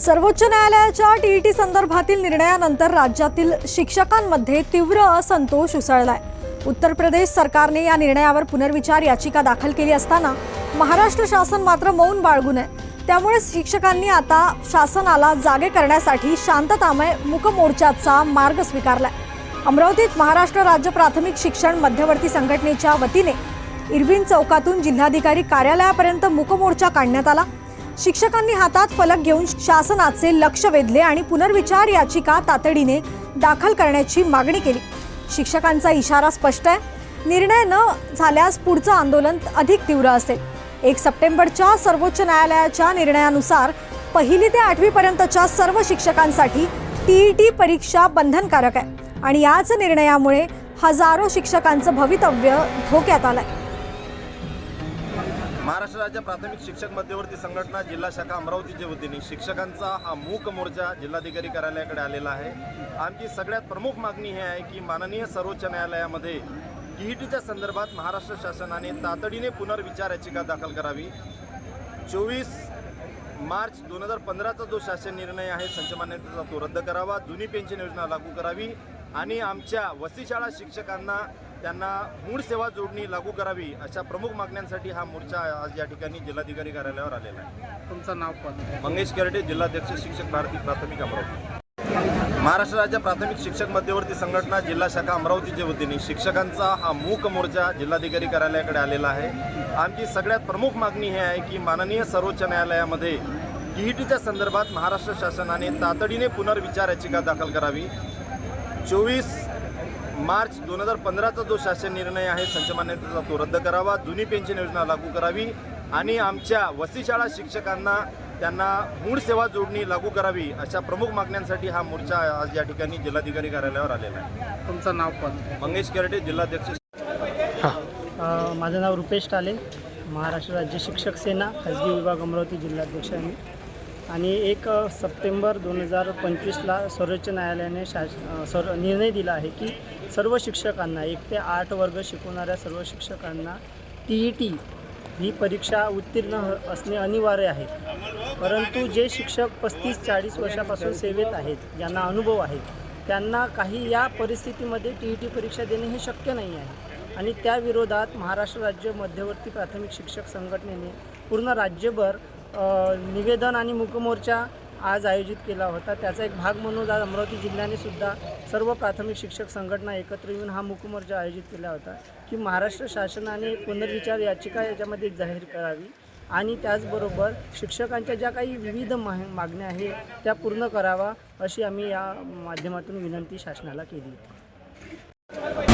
सर्वोच्च न्यायालयाच्या टीईटी संदर्भातील निर्णयानंतर राज्यातील शिक्षकांमध्ये तीव्र असंतोष उसळलाय. उत्तर प्रदेश सरकारने या निर्णयावर पुनर्विचार याचिका दाखल केली असताना महाराष्ट्र शासन मात्र मौन बाळगून आहे. त्यामुळे शिक्षकांनी आता शासनाला जागे करण्यासाठी शांततामय मुकमोर्चाचा मार्ग स्वीकारलाय. अमरावतीत महाराष्ट्र राज्य प्राथमिक शिक्षण मध्यवर्ती संघटनेच्या वतीने इरविन चौकातून जिल्हाधिकारी कार्यालयापर्यंत मुकमोर्चा काढण्यात आला. शिक्षकांनी हातात फलक घेऊन शासनाचे लक्ष वेधले आणि पुनर्विचार याचिका तातडीने दाखल करण्याची मागणी केली. शिक्षकांचा इशारा स्पष्ट आहे. निर्णय न झाल्यास पुढचं आंदोलन अधिक तीव्र असेल. एक सप्टेंबरच्या सर्वोच्च न्यायालयाच्या निर्णयानुसार पहिली ते आठवी पर्यंतच्या सर्व शिक्षकांसाठी टीईटी परीक्षा बंधनकारक आहे आणि याच निर्णयामुळे हजारो शिक्षकांचं भवितव्य धोक्यात आलंय. महाराष्ट्र राज्य प्राथमिक शिक्षक मध्यवर्ती संघटना जिल्हा शाखा अमरावतीच्या वतीने शिक्षकांचा हा मूक मोर्चा जिल्हाधिकारी कार्यालयाकडे आलेला आहे. आमची सगळ्यात प्रमुख मागणी ही आहे की माननीय सर्वोच्च न्यायालयामध्ये टीईटीच्या संदर्भात महाराष्ट्र शासनाने तातडीने पुनर्विचार याचिका दाखल करावी. चोवीस मार्च दोन हजार पंधराचा जो शासन निर्णय आहे संचमान्यतेचा तो रद्द करावा. जुनी पेन्शन योजना लागू करावी. आणि आमच्या वसतिशाळा शिक्षकांना त्यांना मूळ सेवा जोडणी लागू करावी अशा प्रमुख मागण्यांसाठी हा मोर्चा आज या ठिकाणी जिल्हाधिकारी कार्यालयावर आलेला आहे. तुमचं नाव पण मंगेश करडे जिल्हाध्यक्ष शिक्षक भारती प्राथमिक अमरावती. महाराष्ट्र राज्य प्राथमिक शिक्षक मध्यवर्ती संघटना जिल्हा शाखा अमरावतीच्या वतीने शिक्षकांचा हा मूक मोर्चा जिल्हाधिकारी कार्यालयाकडे आलेला आहे. आमची सगळ्यात प्रमुख मागणी ही आहे की माननीय सर्वोच्च न्यायालयामध्ये टीईटीच्या संदर्भात महाराष्ट्र शासनाने तातडीने पुनर्विचार याचिका दाखल करावी. चोवीस मार्च दोन हजार पंधराचा जो शासन निर्णय आहे संच मान्यतेचा तो रद्द करावा. जुनी पेन्शन योजना लागू करावी आणि आमच्या वसतिशाळा शिक्षकांना त्यांना मूळ सेवा जोडणी लागू करावी अशा प्रमुख मागण्यांसाठी हा मोर्चा आज या ठिकाणी जिल्हाधिकारी कार्यालयावर आलेला आहे. तुमचं नाव पण मंगेश करडे जिल्हाध्यक्ष. माझं नाव रुपेश टाले महाराष्ट्र राज्य शिक्षक सेना खाजगी विभाग अमरावती जिल्हाध्यक्ष आहे मी. आणि एक सप्टेंबर दोन हजार पंचवीसला सर्वोच्च न्यायालयाने शास सर निर्णय दिला आहे की सर्व शिक्षकांना एक ते आठ वर्ग शिकवणाऱ्या सर्व शिक्षकांना टी ई टी ही परीक्षा उत्तीर्ण असणे अनिवार्य आहे. परंतु जे शिक्षक पस्तीस चाळीस वर्षापासून सेवेत आहेत ज्यांना अनुभव आहे त्यांना काही या परिस्थितीमध्ये टी ई टी परीक्षा देणे हे शक्य नाही आहे. आणि त्याविरोधात महाराष्ट्र राज्य मध्यवर्ती प्राथमिक शिक्षक संघटनेने पूर्ण राज्यभर निवेदन आणि मुकमोर्चा आज आयोजित केला होता. त्याचा एक भाग म्हणून आज अमरावती जिल्ह्याने सुद्धा सर्व प्राथमिक शिक्षक संघटना एकत्र येऊन हा मुकमोर्चा आयोजित केला होता की महाराष्ट्र शासनाने पुनर्विचार याचिका याच्यामध्ये जाहीर करावी आणि त्याचबरोबर शिक्षकांच्या ज्या काही विविध मा मागण्या आहेत त्या पूर्ण करावा अशी आम्ही या माध्यमातून विनंती शासनाला केली